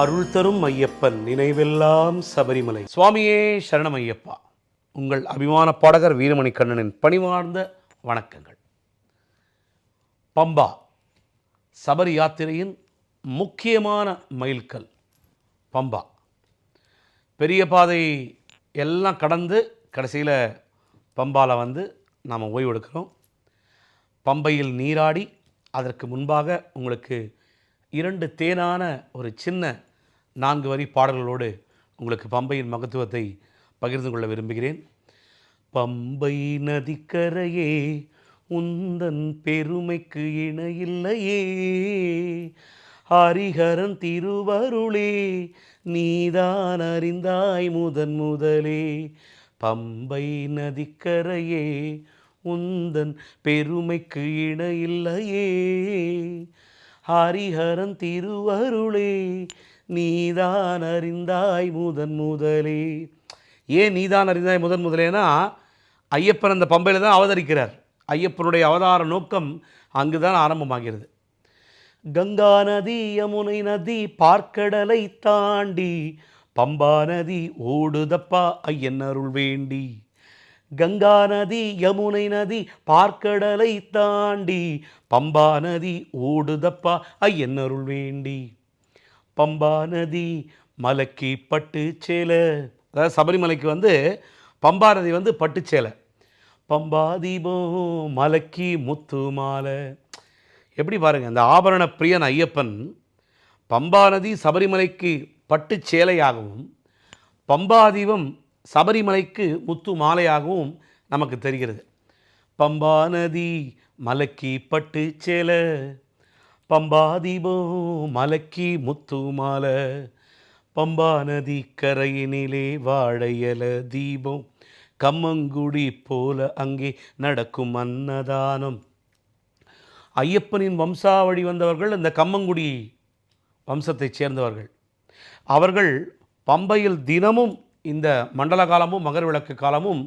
அருள் தரும் ஐயப்பன் நினைவெல்லாம் சபரிமலை. சுவாமியே சரணம் ஐயப்பா. உங்கள் அபிமான பாடகர் வீரமணி கண்ணனின் பணிவார்ந்த வணக்கங்கள். பம்பா சபரி யாத்திரையின் முக்கியமான மைல்கல். பம்பா பெரிய பாதை எல்லாம் கடந்து கடைசியில் பம்பாவில் வந்து நாம் ஓய்வெடுக்கிறோம். பம்பையில் நீராடி அதற்கு முன்பாக உங்களுக்கு இரண்டு தேனான ஒரு சின்ன நான்கு வரி பாடல்களோடு உங்களுக்கு பம்பையின் மகத்துவத்தை பகிர்ந்து கொள்ள விரும்புகிறேன். பம்பை நதிக்கரையே உந்தன் பெருமைக்கு இணையில்லையே. ஹரிஹரன் திருவருளே நீதான் அறிந்தாய் முதன் முதலே. பம்பை நதிக்கரையே உந்தன் பெருமைக்கு இணையில்லையே. ஹரிஹரன் திருவருளே நீதான் அறிந்தாய் முதன் முதலே. ஏன் நீதான் அறிந்தாய் முதன் முதலேனா ஐயப்பன் அந்த பம்பையில் தான் அவதரிக்கிறார். ஐயப்பனுடைய அவதார நோக்கம் அங்கு தான் ஆரம்பமாகிறது. கங்கா நதி யமுனை நதி பார்க்கடலை தாண்டி பம்பா நதி ஓடுதப்பா ஐயன் அருள் வேண்டி. கங்கா நதி யமுனை நதி பார்க்கடலை தாண்டி பம்பா நதி ஓடுதப்பா ஐயன் அருள் வேண்டி. பம்பா நதி மலைக்கு பட்டு சேலை அதாவது சபரிமலைக்கு வந்து பம்பா நதி வந்து பட்டு சேலை பம்பா தீபம் மலைக்கு முத்து மாலை எப்படி பாருங்கள் இந்த ஆபரண பிரியன் ஐயப்பன் பம்பா நதி சபரிமலைக்கு பட்டு சேலையாகவும் பம்பாதீபம் சபரிமலைக்கு முத்து மாலையாகவும் நமக்கு தெரிகிறது. பம்பா நதி மலைக்கு பட்டு சேல பம்பாதீபம் மலைக்கு முத்து மாலை பம்பா நதி கரையினிலே வாழையல தீபம் கம்மங்குடி போல அங்கே நடக்கும் அன்னதானம். ஐயப்பனின் வம்சாவழி வந்தவர்கள் இந்த கம்மங்குடி வம்சத்தைச் சேர்ந்தவர்கள். அவர்கள் பம்பையில் தினமும் இந்த மண்டல காலமும் மகர் விளக்கு காலமும்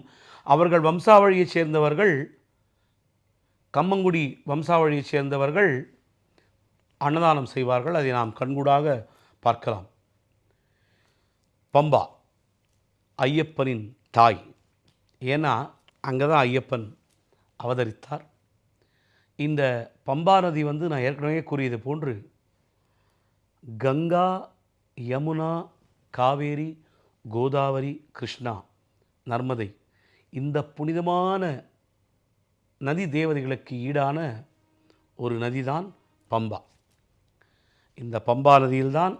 அவர்கள் வம்சாவழியைச் சேர்ந்தவர்கள் கம்மங்குடி வம்சாவழியைச் சேர்ந்தவர்கள் அன்னதானம் செய்வார்கள். அதை நாம் கண்கூடாக பார்க்கலாம். பம்பா ஐயப்பனின் தாய். ஏன்னா அங்கே தான் ஐயப்பன் அவதரித்தார். இந்த பம்பா நதி வந்து நான் ஏற்கனவே கூறியது போன்று கங்கா யமுனா காவேரி கோதாவரி கிருஷ்ணா நர்மதை. இந்த புனிதமான நதி தேவதைகளுக்கு ஈடான ஒரு நதிதான் பம்பா. இந்த பம்பா நதியில்தான்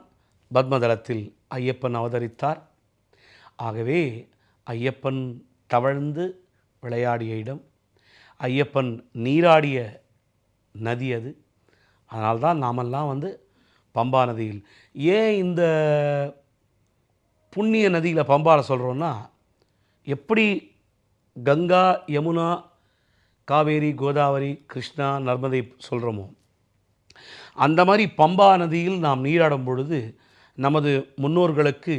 பத்மதளத்தில் ஐயப்பன் அவதரித்தார். ஆகவே ஐயப்பன் தவழ்ந்து விளையாடிய இடம் ஐயப்பன் நீராடிய நதி அது. அதனால்தான் நாமெல்லாம் வந்து பம்பா நதியில். ஏன் இந்த புண்ணிய நதியில் பம்பாவில் சொல்கிறோன்னா எப்படி கங்கா யமுனா காவேரி கோதாவரி கிருஷ்ணா நர்மதை சொல்கிறோமோ அந்த மாதிரி பம்பா நதியில் நாம் நீராடும் பொழுது நமது முன்னோர்களுக்கு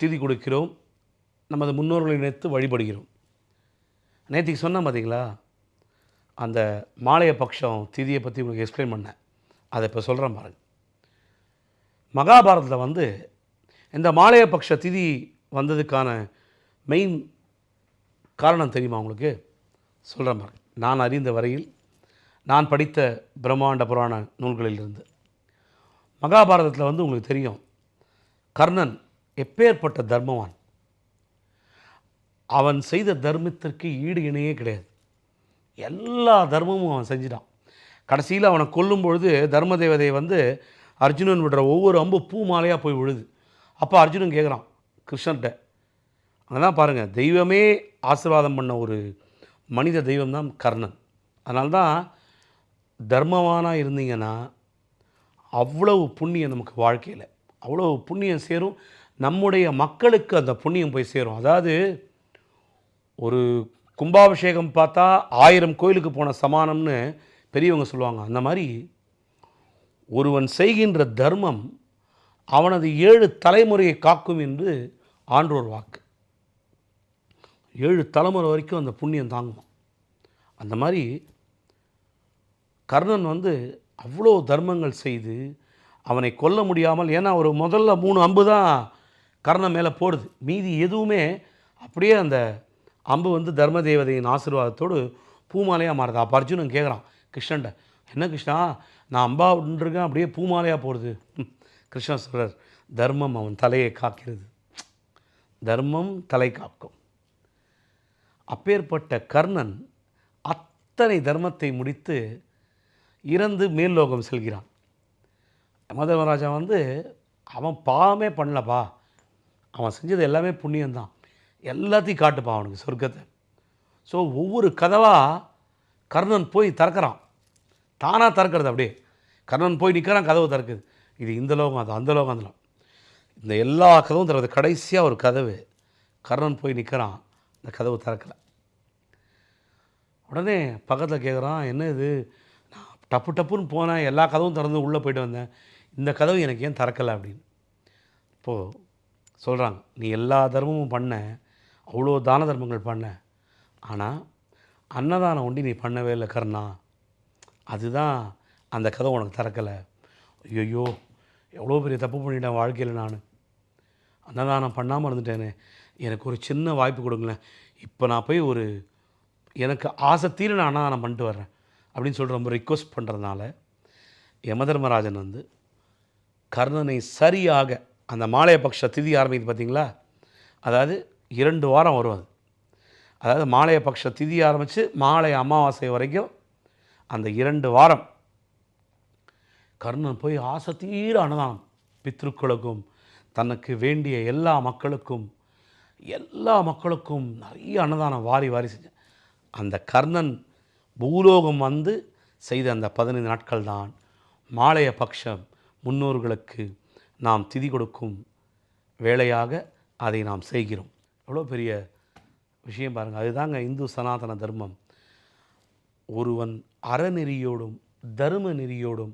திதி கொடுக்கிறோம் நமது முன்னோர்களை நினைத்து வழிபடுகிறோம். நேற்றுக்கு சொன்னேன் பார்த்தீங்களா அந்த மாலைய பட்சம் திதியை பற்றி உங்களுக்கு எக்ஸ்பிளைன் பண்ணேன். அதை இப்போ சொல்கிறேன் பாருங்கள் மகாபாரதத்தில் வந்து இந்த மாலையபக்ஷ திதி வந்ததுக்கான மெயின் காரணம் தெரியுமா உங்களுக்கு? சொல்கிறேன் நான் அறிந்த வரையில் நான் படித்த பிரம்மாண்ட புராண நூல்களிலிருந்து. மகாபாரதத்தில் வந்து உங்களுக்கு தெரியும். கர்ணன் எப்பேற்பட்ட தர்மவான்? அவன் செய்த தர்மத்திற்கு ஈடு இணையே கிடையாது. எல்லா தர்மமும் அவன் செஞ்சிட்டான். கடைசியில் அவனை கொல்லும் பொழுது தர்ம தேவதை வந்து அர்ஜுனன் விடுற ஒவ்வொரு அம்பு பூ மாலையாக போய் விழுது. அப்போ அர்ஜுனன் கேட்குறான் கிருஷ்ணன்கிட்ட அங்கே தான் பாருங்கள் தெய்வமே ஆசீர்வாதம் பண்ண ஒரு மனித தெய்வம் தான் கர்ணன். அதனால்தான் தர்மவானாக இருந்தீங்கன்னா அவ்வளவு புண்ணியம் நமக்கு வாழ்க்கையில் அவ்வளோ புண்ணியம் சேரும். நம்முடைய மக்களுக்கு அந்த புண்ணியம் போய் சேரும். அதாவது ஒரு கும்பாபிஷேகம் பார்த்தா ஆயிரம் கோயிலுக்கு போன சமானம்னு பெரியவங்க சொல்லுவாங்க. அந்த மாதிரி ஒருவன் செய்கின்ற தர்மம் அவனது ஏழு தலைமுறையை காக்கும் என்று ஆன்றோர் வாக்கு. ஏழு தலைமுறை வரைக்கும் அந்த புண்ணியம் தாங்குமா அந்த மாதிரி கர்ணன் வந்து அவ்வளோ தர்மங்கள் செய்து அவனை கொல்ல முடியாமல் ஏன்னா ஒரு முதல்ல மூணு அம்பு தான் கர்ணன் மேலே போடுது. மீதி எதுவுமே அப்படியே அந்த அம்பு வந்து தர்ம தேவதையின் ஆசீர்வாதத்தோடு பூமாலையாக மாறுது. அப்போ அர்ஜுனன் கேட்குறான் கிருஷ்ணன்ட்ட என்ன கிருஷ்ணா நான் அம்பா இருக்கேன் அப்படியே பூமாலையாக போடுது. ம். கிருஷ்ணன் சொல்கிறார் தர்மம் அவன் தலையை காக்கிறது. தர்மம் தலை காக்கும். அப்பேற்பட்ட கர்ணன் அத்தனை தர்மத்தை முடித்து இறந்து மேல்லோகம் செல்கிறான். மதவராஜா வந்து அவன் பாவமே பண்ணலப்பா. அவன் செஞ்சது எல்லாமே புண்ணியந்தான் எல்லாத்தையும் காட்டுப்பா அவனுக்கு சொர்க்கத்தை. ஸோ ஒவ்வொரு கதவாக கர்ணன் போய் திறக்கிறான். தானாக திறக்கிறது அப்படியே. கர்ணன் போய் நிற்கிறான் கதவு திறக்குது. இது இந்த லோகம் அது அந்த லோகம் அந்த லோகம். இந்த எல்லா கதவும் திறக்குது. கடைசியாக ஒரு கதவு. கர்ணன் போய் நிற்கிறான் இந்த கதவு திறக்கலை. உடனே பக்கத்தில் கேட்குறான் என்ன இது? நான் டப்பு டப்புன்னு போனேன். எல்லா கதவும் திறந்து உள்ளே போயிட்டு வந்தேன். இந்த கதவு எனக்கு ஏன் திறக்கலை? அப்படின்னு. இப்போது சொல்கிறாங்க நீ எல்லா தர்மமும் பண்ண. அவ்வளோ தான தர்மங்கள் பண்ண. ஆனால் அன்னதானம் ஒண்டி நீ பண்ணவே இல்லை கர்ணா. அதுதான் அந்த கதவு உனக்கு திறக்கலை. ஐயோ எவ்வளோ பெரிய தப்பு பண்ணிட்டேன் வாழ்க்கையில் நான். அன்னதானம் பண்ணாமல் இருந்துட்டேனே. எனக்கு ஒரு சின்ன வாய்ப்பு கொடுங்களேன். இப்போ நான் போய் ஒரு எனக்கு ஆசை தீர நான் அன்னதானம் பண்ணிட்டு வர்றேன். அப்படின்னு சொல்லிட்டு ரொம்ப ரிக்வஸ்ட் பண்ணுறதுனால யமதர்மராஜன் வந்து கர்ணனை சரியாக அந்த மாலையபக்ஷ திதி ஆரம்பிக்குது பார்த்தீங்களா? அதாவது இரண்டு வாரம் வரும் அது. அதாவது மாலையபக்ஷ திதி ஆரம்பித்து மாலை அமாவாசை வரைக்கும் அந்த இரண்டு வாரம் கர்ணன் போய் ஆசை தீர அன்னதானம் பித்ருக்களுக்கும் தனக்கு வேண்டிய எல்லா மக்களுக்கும் எல்லா மக்களுக்கும் நிறைய அன்னதானம் வாரி வாரி செஞ்சேன். அந்த கர்ணன் பூலோகம் வந்து செய்த அந்த பதினைந்து நாட்கள் தான் மாலைய பட்சம் முன்னோர்களுக்கு நாம் திதி கொடுக்கும் வேலையாக அதை நாம் செய்கிறோம். எவ்வளோ பெரிய விஷயம் பாருங்கள் அதுதாங்க இந்து சனாதன தர்மம். ஒருவன் அறநெறியோடும் தர்ம நெறியோடும்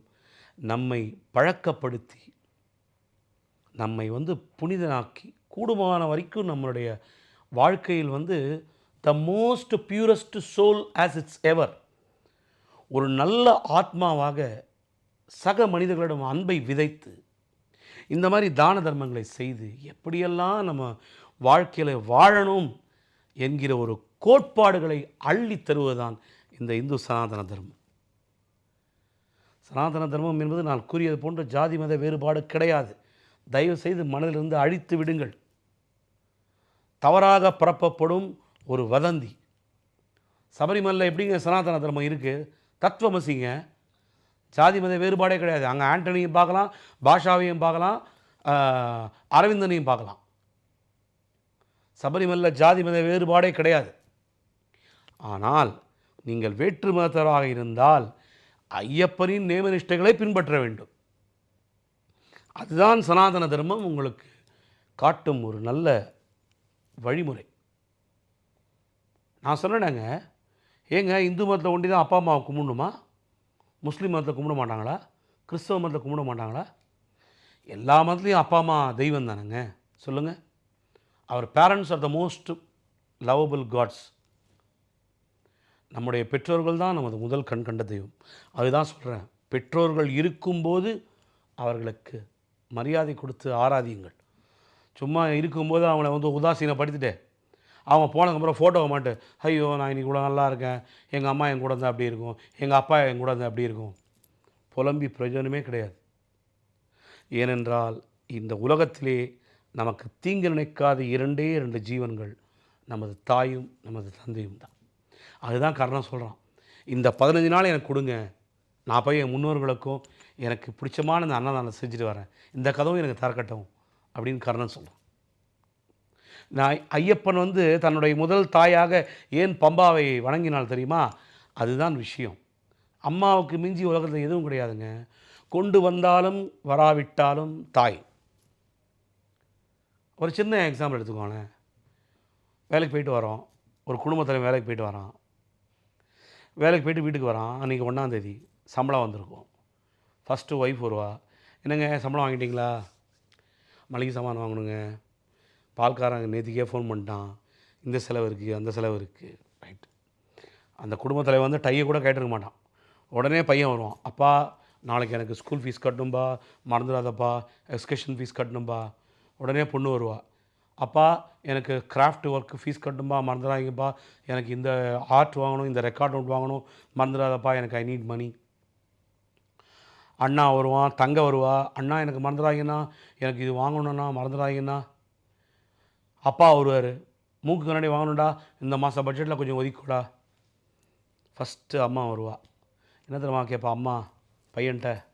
நம்மை பழக்கப்படுத்தி நம்மை வந்து புனிதனாக்கி கூடுமான வரைக்கும் நம்மளுடைய வாழ்க்கையில் வந்து the most purest soul as it's ever ஒரு நல்ல ஆத்மாவாக சக மனிதர்களிடம் அன்பை விதைத்து இந்த மாதிரி தான தர்மங்களை செய்து எப்படியெல்லாம் நம்ம வாழ்க்கையில் வாழணும் என்கிற ஒரு கோட்பாடுகளை அள்ளி தருவதுதான் இந்த இந்து சனாதன தர்மம். சனாதன தர்மம் என்பது நான் கூறியது போன்ற ஜாதி மத வேறுபாடு கிடையாது. தயவு செய்து மனதிலிருந்து அழித்து விடுங்கள். தவறாக பரப்பப்படும் ஒரு வதந்தி. சபரிமலையில் எப்படிங்க சனாதன தர்மம் இருக்குது தத்துவமசிங்க. ஜாதி மத வேறுபாடே கிடையாது. அங்கே ஆண்டனியும் பார்க்கலாம் பாஷாவையும் பார்க்கலாம் அரவிந்தனையும் பார்க்கலாம். சபரிமலையில் ஜாதி மத வேறுபாடே கிடையாது. ஆனால் நீங்கள் வேற்று மதத்தராக இருந்தால் ஐயப்பனின் நியமனிஷ்டைகளை பின்பற்ற வேண்டும். அதுதான் சனாதன தர்மம் உங்களுக்கு காட்டும் ஒரு நல்ல வழிமுறை. நான் சொன்னேங்க ஏங்க இந்து மதத்தில் ஒண்டி தான் அப்பா அம்மாவை கும்பிடணுமா? முஸ்லீம் மதத்தில் கும்பிட மாட்டாங்களா? கிறிஸ்தவ மதத்தில் கும்பிட மாட்டாங்களா? எல்லா மதத்துலேயும் அப்பா அம்மா தெய்வம் தானேங்க. சொல்லுங்கள் அவர் parents are the most lovable gods நம்முடைய பெற்றோர்கள் தான் நமது முதல் கண் கண்ட தெய்வம். அதுதான் சொல்கிறேன் பெற்றோர்கள் இருக்கும்போது அவர்களுக்கு மரியாதை கொடுத்து ஆராதியுங்கள். சும்மா இருக்கும்போது அவனை வந்து உதாசீனப்படுத்திட்டே அவன் போனதுக்கப்புறம் ஃபோட்டோவை மாட்டேன் ஐயோ நான் இன்னைக்கு கூட நல்லா இருக்கேன். எங்கள் அம்மா என் கூட இருந்தால் அப்படி இருக்கும். எங்கள் அப்பா என் கூட இருந்தால் அப்படி இருக்கும். புலம்பி பிரயோஜனமே கிடையாது. ஏனென்றால் இந்த உலகத்திலே நமக்கு தீங்கு நினைக்காத இரண்டே இரண்டு ஜீவன்கள் நமது தாயும் நமது தந்தையும் தான். அதுதான் காரணம் சொல்கிறான் இந்த பதினஞ்சு நாள் எனக்கு கொடுங்க. நான் போய் என் முன்னோர்களுக்கும் எனக்கு பிடிச்சமான இந்த அன்னதானம் செஞ்சுட்டு வரேன். இந்த கதவும் எனக்கு திறக்கட்டும் அப்படின்னு கர்ணன் சொல்கிறான் நான் ஐயப்பன் வந்து தன்னுடைய முதல் தாயாக ஏன் பம்பாவை வணங்கினால் தெரியுமா? அதுதான் விஷயம். அம்மாவுக்கு மிஞ்சி உலகத்தில் எதுவும் கிடையாதுங்க. கொண்டு வந்தாலும் வராவிட்டாலும் தாய். ஒரு சின்ன எக்ஸாம்பிள் எடுத்துக்கோங்களேன். வேலைக்கு போயிட்டு வரோம். ஒரு குடும்பத்தில் வேலைக்கு போயிட்டு வரான். வேலைக்கு போயிட்டு வீட்டுக்கு வரான். அன்றைக்கி ஒன்றாந்தேதி சம்பளம் வந்திருக்கும். ஃபஸ்ட்டு ஒய்ஃப் வருவா என்னங்க சம்பளம் வாங்கிட்டீங்களா? மளிகை சாமான் வாங்கணுங்க. பால்காரங்க நேற்றுக்கே ஃபோன் பண்ணிட்டான். இந்த செலவு இருக்குது அந்த செலவு இருக்குது ரைட் அந்த குடும்பத்தில் வந்து டையை கூட கேட்டிருக்க மாட்டான். உடனே பையன் வருவான். அப்பா நாளைக்கு எனக்கு ஸ்கூல் ஃபீஸ் கட்டணும்பா மறந்துடாதப்பா எக்ஸ்கர்ஷன் ஃபீஸ் கட்டணும்பா. உடனே பொண்ணு வருவா. அப்பா எனக்கு கிராஃப்ட் ஒர்க்கு ஃபீஸ் கட்டணும்பா மறந்துடாதீங்கப்பா. எனக்கு இந்த ஆர்ட் வாங்கணும் இந்த ரெக்கார்ட் நோட் வாங்கணும் மறந்துடாதப்பா. எனக்கு ஐ நீட் மணி அண்ணா வருவான் தங்க வருவா. அண்ணா எனக்கு மறந்துடாதீங்கண்ணா. எனக்கு இது வாங்கணும்ண்ணா மறந்துடாதீங்கண்ணா. அப்பா வருவார். மூக்கு கண்ணாடி வாங்கணும்டா. இந்த மாதம் பட்ஜெட்டில் கொஞ்சம் ஒதுக்கிக்கூடா. ஃபஸ்ட்டு அம்மா வருவா. என்ன தெரியுமா கேட்பா அம்மா பையன்ட்ட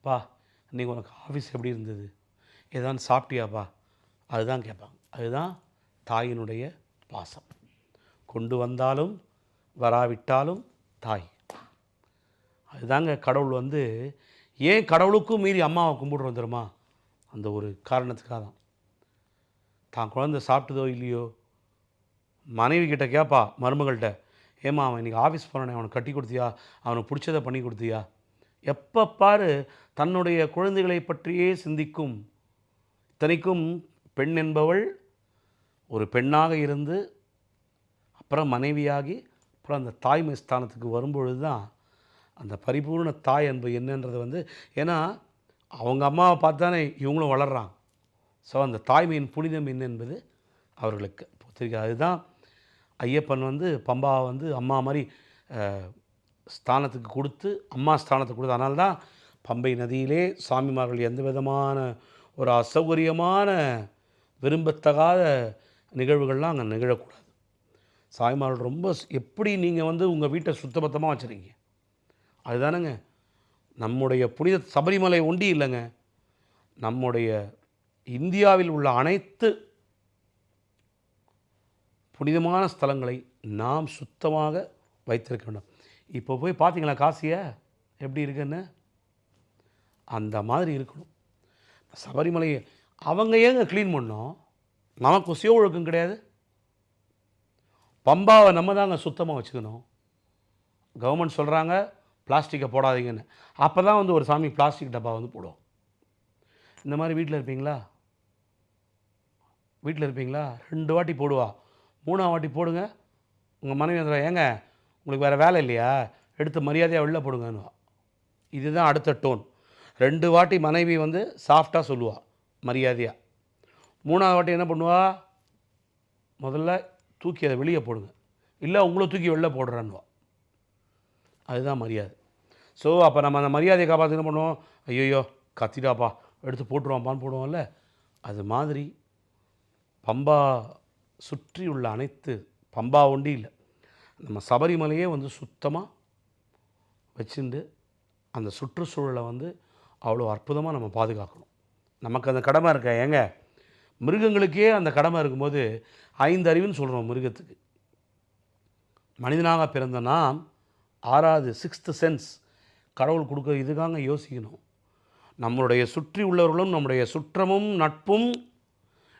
பா இன்றைக்கி உனக்கு ஆஃபீஸ் எப்படி இருந்தது? ஏதாவது சாப்பிட்டியாப்பா? அதுதான் கேட்பாங்க. அதுதான் தாயினுடைய பாசம். கொண்டு வந்தாலும் வராவிட்டாலும் தாய். அதுதாங்க கடவுள் வந்து ஏன் கடவுளுக்கும் மீறி அம்மாவை கும்பிடுறோம் தெரியுமா? அந்த ஒரு காரணத்துக்காக தான். தான் குழந்தை சாப்பிட்டதோ இல்லையோ? மனைவி கிட்ட கேட்பா மருமகள்கிட்ட ஏம்மா அவன் இன்றைக்கி ஆஃபீஸ் போகிறானே அவனுக்கு கட்டி கொடுத்தியா? அவனுக்கு பிடிச்சதை பண்ணி கொடுத்தியா? எப்போ பாரு தன்னுடைய குழந்தைகளை பற்றியே சிந்திக்கும் இத்தனைக்கும் பெண் என்பவள் ஒரு பெண்ணாக இருந்து அப்புறம் மனைவியாகி அப்புறம் அந்த தாய்மை ஸ்தானத்துக்கு வரும்பொழுது தான் அந்த பரிபூர்ண தாய் அன்பு என்னன்றது வந்து ஏன்னா அவங்க அம்மாவை பார்த்து தானே இவங்களும் வளர்கிறான் ஸோ அந்த தாய்மையின் புனிதம் என்ன என்பது அவர்களுக்கு புத்திரிக்கை அதுதான் ஐயப்பன் வந்து பம்பாவை வந்து அம்மா மாதிரி ஸ்தானத்துக்கு கொடுத்து அம்மா ஸ்தானத்துக்கு கொடுத்து. அதனால தான் பம்பை நதியிலே சாமிமார்கள் எந்த விதமான ஒரு அசௌகரியமான விரும்பத்தகாத நிகழ்வுகள்லாம் அங்கே நிகழக்கூடாது. சாய்மார்கள் ரொம்ப ஸ்- எப்படி நீங்கள் வந்து உங்கள் வீட்டை சுத்தபத்தமாக வச்சுருக்கீங்க? அதுதானேங்க. நம்முடைய புனித சபரிமலை ஒண்டி இல்லைங்க. நம்முடைய இந்தியாவில் உள்ள அனைத்து புனிதமான ஸ்தலங்களை நாம் சுத்தமாக வைத்திருக்க வேண்டும். இப்போ போய் பார்த்தீங்களா காசியை? எப்படி இருக்குன்னு? அந்த மாதிரி இருக்கணும். சபரிமலையை அவங்க ஏங்க க்ளீன் பண்ணோம்? நமக்கு சுய ஒழுக்கம் கிடையாது. பம்பாவை நம்ம தாங்க சுத்தமாக வச்சுக்கணும். கவர்மெண்ட் சொல்கிறாங்க பிளாஸ்டிக்கை போடாதீங்கன்னு. அப்போ தான் வந்து ஒரு சாமி பிளாஸ்டிக் டப்பா வந்து போடும். இந்த மாதிரி வீட்டில் இருப்பீங்களா? வீட்டில் இருப்பீங்களா? ரெண்டு வாட்டி போடுவா. மூணாம் வாட்டி போடுங்க. உங்கள் மனைவி வந்துடுவா ஏங்க உங்களுக்கு வேறு வேலை இல்லையா? எடுத்து மரியாதையாக வெளில போடுங்கன்னுவா. இதுதான் அடுத்த டோன் ரெண்டு வாட்டி மனைவி வந்து சாஃப்டாக சொல்லுவாள் மரியாதையாக மூணாவது வாட்டி என்ன பண்ணுவா? முதல்ல தூக்கி அதை வெளியே போடுங்க. இல்லை உங்களை தூக்கி வெளில போடுறான்னுவா. அதுதான் மரியாதை. ஸோ அப்போ நம்ம அந்த மரியாதையை காப்பாற்ற என்ன பண்ணுவோம்? ஐயோயோ கத்திடாப்பா. எடுத்து போட்டுருவான்ப்பான்னு போடுவோம்ல. அது மாதிரி பம்பா சுற்றி உள்ள அனைத்து பம்பா ஒண்டி இல்லை. நம்ம சபரிமலையே வந்து சுத்தமாக வச்சுட்டு அந்த சுற்றுச்சூழலை வந்து அவ்வளோ அற்புதமாக நம்ம பாதுகாக்கணும். நமக்கு அந்த கடமை இருக்க? ஏங்க மிருகங்களுக்கே அந்த கடமை இருக்கும்போது ஐந்து அறிவுன்னு சொல்கிறோம் மிருகத்துக்கு. மனிதனாக பிறந்த நாம் ஆறாவது சிக்ஸ்த்து சென்ஸ் கடவுள் கொடுக்குற இதுக்காங்க யோசிக்கணும். நம்மளுடைய சுற்றி உள்ளவர்களும் நம்முடைய சுற்றமும் நட்பும்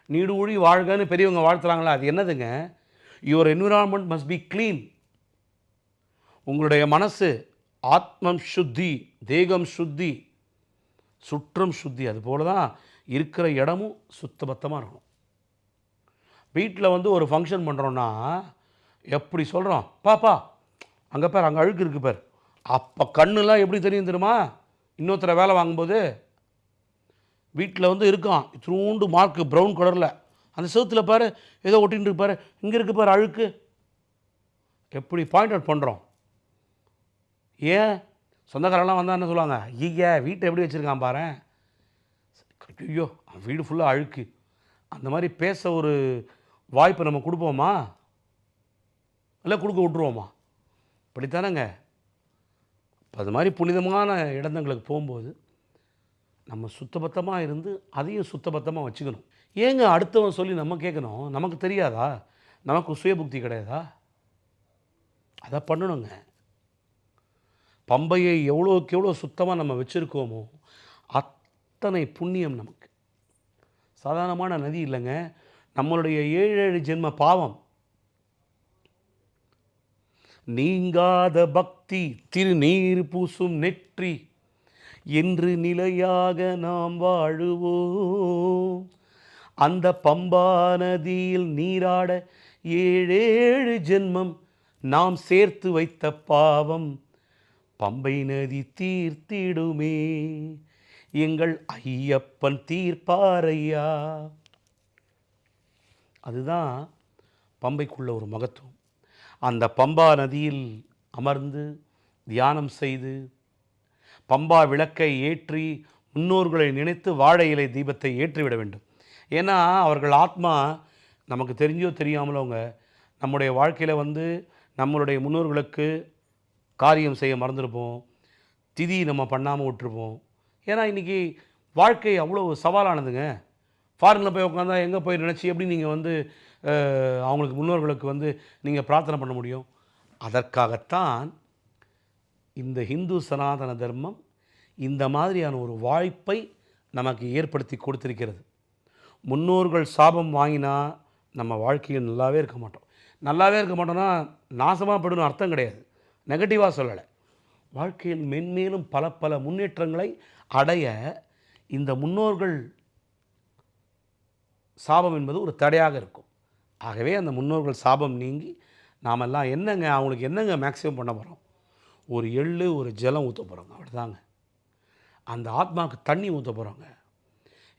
நீடு ஊழி வாழ்கன்னு பெரியவங்க வாழ்த்துறாங்களா? அது என்னதுங்க? Your environment must be clean உங்களுடைய மனசு ஆத்மம் சுத்தி தேகம் சுத்தி சுற்றம் சுத்தி அதுபோல தான் இருக்கிற இடமும் சுத்தபத்தமாக இருக்கணும். வீட்டில் வந்து ஒரு ஃபங்க்ஷன் பண்ணுறோன்னா எப்படி சொல்கிறோம் பாப்பா அங்கே பேர் அங்கே அழுக்கு இருக்குது பேர். அப்போ கண்ணுலாம் எப்படி தெரியும் தெரியுமா? இன்னொருத்தர வேலை வாங்கும்போது வீட்டில் வந்து இருக்கான் இத்தினூண்டு மார்க்கு ப்ரௌன் கலரில் அந்த செவுத்துல பாரு ஏதோ ஒட்டின்னு இருப்பார் இங்கே இருக்கு பாரு அழுக்கு. எப்படி பாயிண்ட் அவுட் பண்ணுறோம் ஏன்? சொந்தக்காரெல்லாம் வந்தால் என்ன சொல்லுவாங்க? ஐயா வீட்டை எப்படி வச்சுருக்கான் பாரு ஐயோ வீடு ஃபுல்லாக அழுக்கு. அந்த மாதிரி பேச ஒரு வாய்ப்பை நம்ம கொடுப்போமா? இல்லை கொடுக்க விட்ருவோமா இப்படித்தானேங்க. இப்போ அது மாதிரி புனிதமான இடங்களுக்கு போகும்போது நம்ம சுத்தபத்தமாக இருந்து அதையும் சுத்தபத்தமாக வச்சுக்கணும். ஏங்க அடுத்தவன் சொல்லி நம்ம கேட்கணும்? நமக்கு தெரியாதா? நமக்கு சுயபுக்தி கிடையாதா? அதை பண்ணணுங்க. பம்பையை எவ்வளோக்கு எவ்வளோ சுத்தமாக நம்ம வச்சுருக்கோமோ அத்தனை புண்ணியம் நமக்கு. சாதாரணமான நதி இல்லைங்க. நம்மளுடைய ஏழு ஏழு ஜென்ம பாவம். நீங்காத பக்தி திருநீர் பூசும் நெற்றி என்று நிலையாக நாம் வாழுவோம். அந்த பம்பா நதியில் நீராட ஏழேழு ஜென்மம் நாம் சேர்த்து வைத்த பாவம். பம்பை நதி தீர்த்திடுமே. எங்கள் ஐயப்பன் தீர்ப்பாரையா. அதுதான் பம்பைக்குள்ள ஒரு மகத்துவம். அந்த பம்பா நதியில் அமர்ந்து தியானம் செய்து பம்பா விளக்கை ஏற்றி முன்னோர்களை நினைத்து வாழை இலை தீபத்தை ஏற்றிவிட வேண்டும். ஏன்னா அவர்கள் ஆத்மா நமக்கு தெரிஞ்சோ தெரியாமலோங்க நம்முடைய வாழ்க்கையில் வந்து நம்மளுடைய முன்னோர்களுக்கு காரியம் செய்ய மறந்துருப்போம். திதி நம்ம பண்ணாமல் விட்டுருப்போம். ஏன்னா இன்றைக்கி வாழ்க்கை அவ்வளோ சவாலானதுங்க. ஃபாரினில் போய் உட்காந்தா எங்கே போய் நினச்சி எப்படி நீங்கள் வந்து அவங்களுக்கு முன்னோர்களுக்கு வந்து நீங்கள் பிரார்த்தனை பண்ண முடியும்? அதற்காகத்தான் இந்த ஹிந்து சனாதன தர்மம் இந்த மாதிரியான ஒரு வாய்ப்பை நமக்கு ஏற்படுத்தி கொடுத்திருக்கிறது. முன்னோர்கள் சாபம் வாங்கினா நம்ம வாழ்க்கையில் நல்லாவே இருக்க மாட்டோம். நல்லாவே இருக்க மாட்டோம்னா நாசமாக போயிடணும் அர்த்தம் கிடையாது. நெகட்டிவாக சொல்லலை. வாழ்க்கையில் மென்மேலும் பல பல முன்னேற்றங்களை அடைய இந்த முன்னோர்கள் சாபம் என்பது ஒரு தடையாக இருக்கும். ஆகவே அந்த முன்னோர்கள் சாபம் நீங்கி நாமெல்லாம் என்னங்க அவங்களுக்கு என்னங்க மேக்ஸிமம் பண்ண போகிறோம் ஒரு எள்ளு ஒரு ஜலம் ஊற்ற போகிறோங்க அவ்வளோதாங்க அந்த ஆத்மாவுக்கு தண்ணி ஊற்ற போகிறோங்க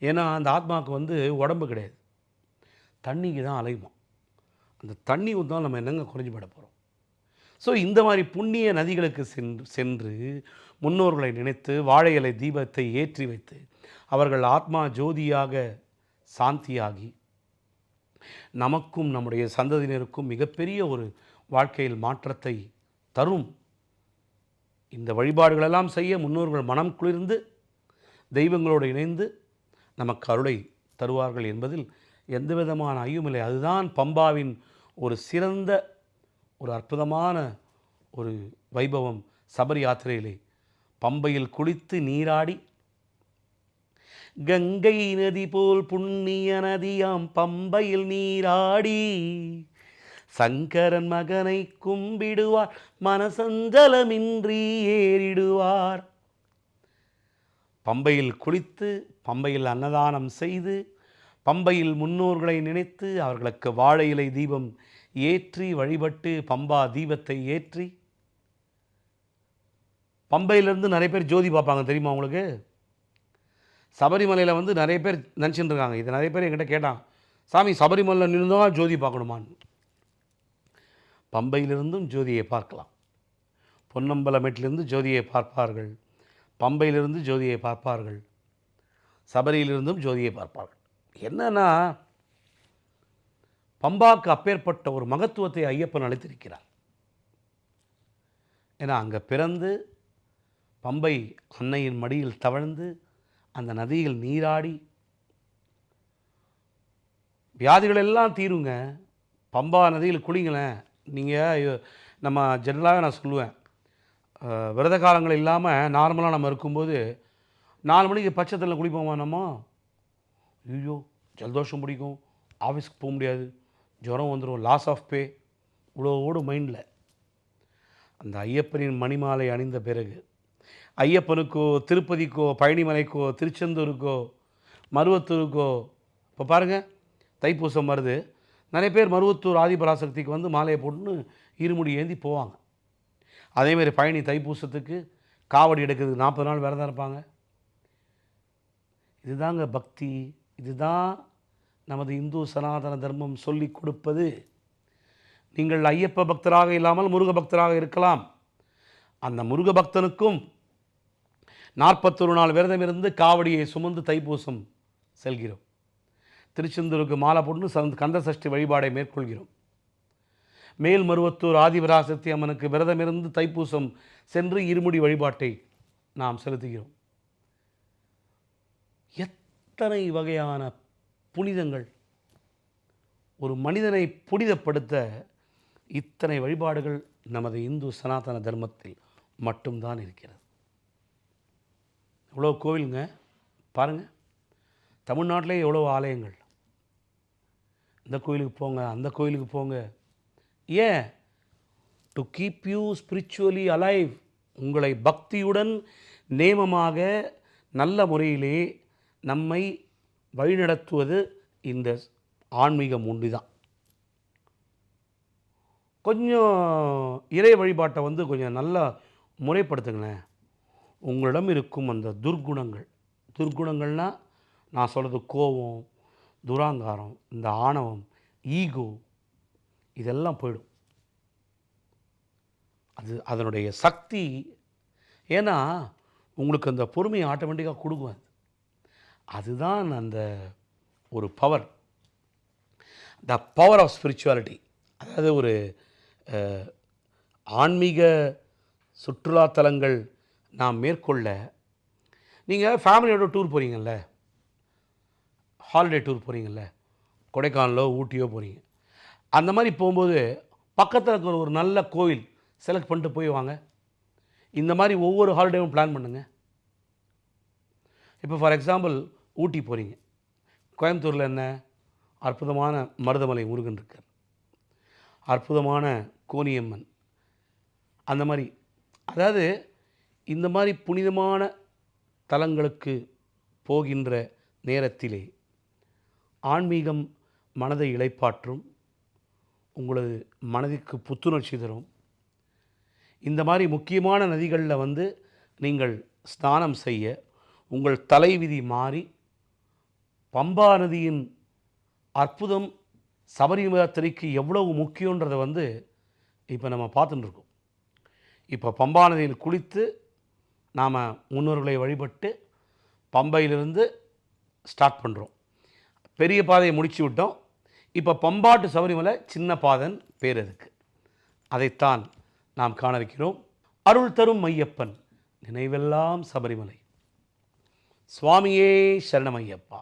ஏன்னா அந்த ஆத்மாவுக்கு வந்து உடம்பு கிடையாது. தண்ணிக்கு தான் அலையுமா. அந்த தண்ணி ஊற்றா நம்ம என்னங்க குறைஞ்சு போயிட போகிறோம் ஸோ இந்த மாதிரி புண்ணிய நதிகளுக்கு சென்று சென்று முன்னோர்களை நினைத்து வாழை இலை தீபத்தை ஏற்றி வைத்து அவர்கள் ஆத்மா ஜோதியாக சாந்தியாகி நமக்கும் நம்முடைய சந்ததியினருக்கும் மிகப்பெரிய ஒரு வாழ்க்கையில் மாற்றத்தை தரும். இந்த வழிபாடுகளெல்லாம் செய்ய முன்னோர்கள் மனம் குளிர்ந்து தெய்வங்களோடு இணைந்து நமக்கு அருளை தருவார்கள் என்பதில் எந்த விதமான ஐயுமில்லை. அதுதான் பம்பாவின் ஒரு சிறந்த ஒரு அற்புதமான ஒரு வைபவம் சபரி யாத்திரையிலே. பம்பையில் குளித்து நீராடி கங்கை நதி போல் புண்ணிய நதியாம் பம்பையில் நீராடி சங்கரன் மகனை கும்பிடுவார் மனசஞ்சலமின்றி ஏறிடுவார். பம்பையில் குளித்து பம்பையில் அன்னதானம் செய்து பம்பையில் முன்னோர்களை நினைத்து அவர்களுக்கு வாழை இலை தீபம் ஏற்றி வழிபட்டு பம்பா தீபத்தை ஏற்றி. பம்பையிலேருந்து நிறைய பேர் ஜோதி பார்ப்பாங்க தெரியுமா உங்களுக்கு? சபரிமலையில் வந்து நிறைய பேர் நினச்சிட்டு இருக்காங்க இது நிறைய பேர் என்கிட்ட கேட்டான். சாமி சபரிமலையில் நின்றுதான் ஜோதி பார்க்கணுமான்னு பம்பையிலிருந்தும் ஜோதியை பார்க்கலாம். பொன்னம்பலமேட்டிலிருந்து ஜோதியை பார்ப்பார்கள். பம்பையிலிருந்து ஜோதியை பார்ப்பார்கள். சபரியிலிருந்தும் ஜோதியை பார்ப்பார்கள். என்னன்னா பம்பாக்கு அப்பேற்பட்ட ஒரு மகத்துவத்தை ஐயப்பன் அளித்திருக்கிறார். ஏன்னா அங்கே பிறந்து பம்பை அன்னையின் மடியில் தவழ்ந்து அந்த நதியில் நீராடி வியாதிகள் எல்லாம் தீருங்க. பம்பா நதியில் குளிங்களேன் நீங்கள் நம்ம ஜென்ரலாக நான் சொல்லுவேன். விரத காலங்கள் இல்லாமல் நார்மலாக நம்ம இருக்கும்போது நாலு மணிக்கு பச்சை தண்ணியில் குளிப்போமா நம்ம? ஐயோ ஜலதோஷம் பிடிக்கும். ஆஃபீஸ்க்கு போக முடியாது. ஜுரம் வந்துடும் லாஸ் ஆஃப் பே இவ்வளோ மைண்டில் அந்த ஐயப்பனின் மணிமாலை அணிந்த பிறகு ஐயப்பனுக்கோ திருப்பதிக்கோ பழனிமலைக்கோ திருச்செந்தூருக்கோ மருவத்தூருக்கோ இப்போ பாருங்கள் தைப்பூசம் வருது. நிறைய பேர் மருவத்தூர் ஆதிபராசக்திக்கு வந்து மாலையை போட்டுன்னு இருமுடி ஏந்தி போவாங்க. அதேமாதிரி பழனி தைப்பூசத்துக்கு காவடி எடுக்கிறதுக்கு நாற்பது நாள் விரதம் இருப்பாங்க. இதுதாங்க பக்தி. இதுதான் நமது இந்து சனாதன தர்மம் சொல்லி கொடுப்பது நீங்கள் ஐயப்ப பக்தராக இல்லாமல் முருக பக்தராக இருக்கலாம். அந்த முருக பக்தனுக்கும் நாற்பத்தொரு நாள் விரதம் இருந்து காவடியை சுமந்து தைப்பூசம் செல்கிறோம். திருச்செந்தூருக்கு மாலை போட்டு கந்த சஷ்டி வழிபாடை மேற்கொள்கிறோம். மேல்மருவத்தூர் ஆதிபராசக்தி அம்மனுக்கு விரதம் இருந்து தைப்பூசம் சென்று இருமுடி வழிபாட்டை நாம் செலுத்துகிறோம். எத்தனை வகையான புனிதங்கள். ஒரு மனிதனை புனிதப்படுத்த இத்தனை வழிபாடுகள் நமது இந்து சனாதன தர்மத்தில் மட்டும்தான் இருக்கிறது. எவ்வளோ கோவிலுங்க? பாருங்கள் தமிழ்நாட்டிலே எவ்வளோ ஆலயங்கள்? இந்த கோயிலுக்கு போங்க அந்த கோயிலுக்கு போங்க. ஏன்? To keep you spiritually alive உங்களை பக்தியுடன் நேமமாக நல்ல முறையிலே நம்மை வழிநடத்துவது இந்த ஆன்மீகம் உண்டு தான் கொஞ்சம் இறை வழிபாட்டை வந்து கொஞ்சம் நல்லா முறைப்படுத்துங்களேன். உங்களிடம் இருக்கும் அந்த துர்க்குணங்கள் துர்க்குணங்கள்னால் நான் சொல்கிறது கோபம் துராங்காரம் இந்த ஆணவம் ஈகோ இதெல்லாம் போயிடும். அது அதனுடைய சக்தி. ஏன்னா உங்களுக்கு அந்த பொறுமையை ஆட்டோமேட்டிக்காக கொடுக்கும் அது. அதுதான் அந்த ஒரு power the power of spirituality அதாவது ஒரு ஆன்மீக சுற்றுலாத்தலங்கள் நாம் மேற்கொள்ள நீங்கள் ஃபேமிலியோட டூர் போகிறீங்கல்ல ஹாலிடே டூர் போகிறீங்கல்ல கொடைக்கானலோ ஊட்டியோ போகிறீங்க அந்த மாதிரி போகும்போது பக்கத்தில் இருக்கிற ஒரு நல்ல கோவில் செலக்ட் பண்ணிட்டு போய் வாங்க. இந்த மாதிரி ஒவ்வொரு ஹாலிடேவும் பிளான் பண்ணுங்கள் இப்போ ஃபார் எக்ஸாம்பிள் ஊட்டி போகிறீங்க கோயம்புத்தூரில் என்ன? அற்புதமான மருதமலை முருகன் இருக்கார். அற்புதமான கோனியம்மன் அந்த மாதிரி. அதாவது இந்த மாதிரி புனிதமான தலங்களுக்கு போகின்ற நேரத்திலே ஆன்மீகம் மனதை இளைப்பாற்றும் உங்களது மனதிற்கு புத்துணர்ச்சி தரும். இந்த மாதிரி முக்கியமான நதிகளில் வந்து நீங்கள் ஸ்நானம் செய்ய உங்கள் தலைவிதி மாறி பம்பா நதியின் அற்புதம் சபரிமலத்திற்கு எவ்வளவு முக்கியன்றதை வந்து இப்போ நம்ம பார்த்துட்டுருக்கோம். இப்போ பம்பா நதியில் குளித்து நாம் முன்னோர்களை வழிபட்டு பம்பையிலிருந்து ஸ்டார்ட் பண்ணுறோம் பெரிய பாதையை முடிச்சு விட்டோம். இப்போ பம்பாட்டு சபரிமலை சின்ன பாதன் பேர் அதுக்கு. அதைத்தான் நாம் காண இருக்கிறோம் அருள் தரும் மையப்பன் நினைவெல்லாம் சபரிமலை. சுவாமியே சரணமையப்பா.